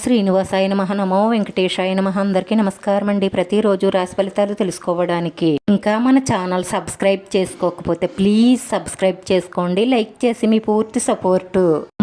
శ్రీనివాసాయ నమ. నమో వెంకటేశాయ నమ. అందరికీ నమస్కారం అండి ప్రతిరోజు రాశి ఫలితాలు తెలుసుకోవడానికి. ఇంకా మన ఛానల్ సబ్స్క్రైబ్ చేసుకోకపోతే ప్లీజ్ సబ్స్క్రైబ్ చేసుకోండి. లైక్ చేసి మీ పూర్తి సపోర్ట్.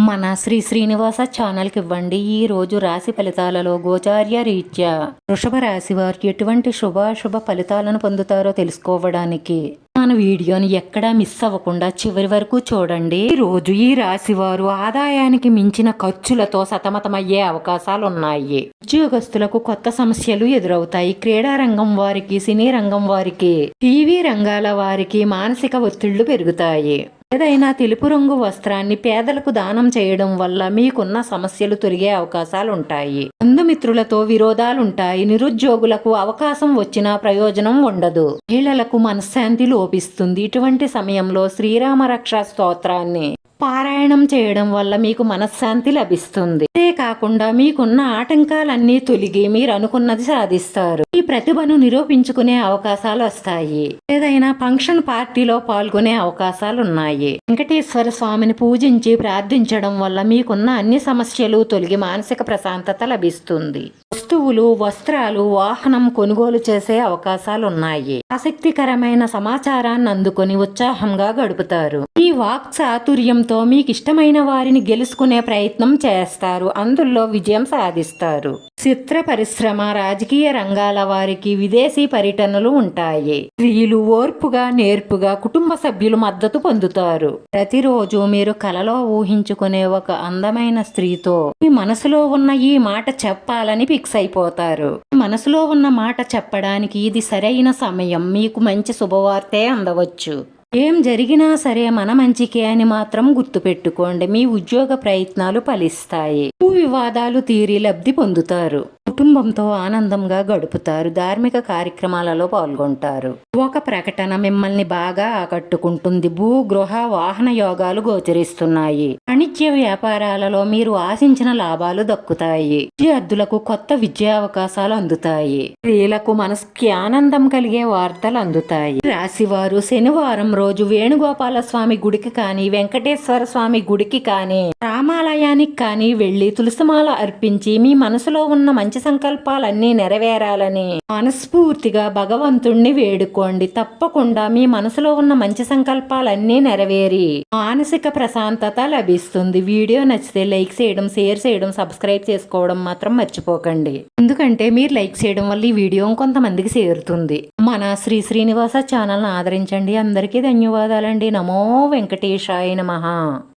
మన శ్రీ శ్రీనివాస ఛానల్కి ఇవ్వండి. ఈ రోజు రాశి ఫలితాలలో గోచార్య రీత్యా వృషభ రాశి వారికి ఎటువంటి శుభాశుభ ఫలితాలను పొందుతారో తెలుసుకోవడానికి. మన వీడియోని ఎక్కడా మిస్ అవ్వకుండా చివరి వరకు చూడండి. రోజు ఈ రాశి వారు ఆదాయానికి మించిన ఖర్చులతో సతమతమయ్యే అవకాశాలు ఉన్నాయి ఉద్యోగస్తులకు కొత్త సమస్యలు ఎదురవుతాయి. క్రీడా రంగం వారికి సినీ రంగం వారికి టీవీ రంగాల వారికి మానసిక ఒత్తిళ్ళు పెరుగుతాయి. ఏదైనా తెలుపు రంగు వస్త్రాన్ని పేదలకు దానం చేయడం వల్ల మీకున్న సమస్యలు తొలగే అవకాశాలుంటాయి. బంధుమిత్రులతో విరోధాలుంటాయి. నిరుద్యోగులకు అవకాశం వచ్చినా ప్రయోజనం ఉండదు. మహిళలకు మనశ్శాంతి లోపిస్తుంది. ఇటువంటి సమయంలో శ్రీరామరక్ష స్తోత్రాన్ని పారాయణం చేయడం వల్ల మీకు మనశ్శాంతి లభిస్తుంది. అంతేకాకుండా మీకున్న ఆటంకాలన్నీ తొలిగి మీరు అనుకున్నది సాధిస్తారు. ఈ ప్రతిభను నిరూపించుకునే అవకాశాలు వస్తాయి. ఏదైనా ఫంక్షన్ పార్టీలో పాల్గొనే అవకాశాలు ఉన్నాయి వెంకటేశ్వర స్వామిని పూజించి ప్రార్థించడం వల్ల మీకున్న అన్ని సమస్యలు తొలగి మానసిక ప్రశాంతత లభిస్తుంది. వస్తువులు వస్త్రాలు వాహనం కొనుగోలు చేసే అవకాశాలు ఉన్నాయి ఆసక్తికరమైన సమాచారాన్ని అందుకొని ఉత్సాహంగా గడుపుతారు. ఈ వాక్ చాతుర్యంతో మీకు ఇష్టమైన వారిని గెలుచుకునే ప్రయత్నం చేస్తారు. అందులో విజయం సాధిస్తారు. చిత్ర పరిశ్రమ రాజకీయ రంగాల వారికి విదేశీ పర్యటనలు ఉంటాయి. స్త్రీలు ఓర్పుగా నేర్పుగా కుటుంబ సభ్యులు మద్దతు పొందుతారు. ప్రతిరోజు మీరు కలలో ఊహించుకునే ఒక అందమైన స్త్రీతో మీ మనసులో ఉన్న ఈ మాట చెప్పాలని ఫిక్స్ అయిపోతారు. మనసులో ఉన్న మాట చెప్పడానికి ఇది సరైన సమయం. మీకు మంచి శుభవార్తే అందవచ్చు. ఏం జరిగినా సరే మన మంచికే అని మాత్రం గుర్తుపెట్టుకోండి. మీ ఉద్యోగ ప్రయత్నాలు ఫలిస్తాయి. భూ వివాదాలు తీరి లబ్ధి పొందుతారు. కుటుంబంతో ఆనందంగా గడుపుతారు. ధార్మిక కార్యక్రమాలలో పాల్గొంటారు. ఒక ప్రకటన మిమ్మల్ని బాగా ఆకట్టుకుంటుంది. భూ గృహ వాహన యోగాలు గోచరిస్తున్నాయి. వాణిజ్య వ్యాపారాలలో మీరు ఆశించిన లాభాలు దక్కుతాయి. విద్యార్థులకు కొత్త విద్యా అవకాశాలు అందుతాయి. స్త్రీలకు మనసుకి ఆనందం కలిగే వార్తలు అందుతాయి. రాశివారు శనివారం రోజు వేణుగోపాల స్వామి గుడికి కానీ వెంకటేశ్వర స్వామి గుడికి కానీ రామాలయానికి కానీ వెళ్ళి తులసిమాల అర్పించి మీ మనసులో ఉన్న మంచి సంకల్పాలన్నీ నెరవేరాలని మనస్ఫూర్తిగా భగవంతుణ్ణి వేడుకోండి. తప్పకుండా మీ మనసులో ఉన్న మంచి సంకల్పాలన్నీ నెరవేరి మానసిక ప్రశాంతత లభిస్తుంది. వీడియో నచ్చితే లైక్ చేయడం షేర్ చేయడం సబ్స్క్రైబ్ చేసుకోవడం మాత్రం మర్చిపోకండి. ఎందుకంటే మీరు లైక్ చేయడం వల్ల ఈ వీడియో కొంతమందికి చేరుతుంది. మన శ్రీ శ్రీనివాస ఛానల్ని ఆదరించండి. అందరికీ ధన్యవాదాలండి. నమో వెంకటేశాయ నమ.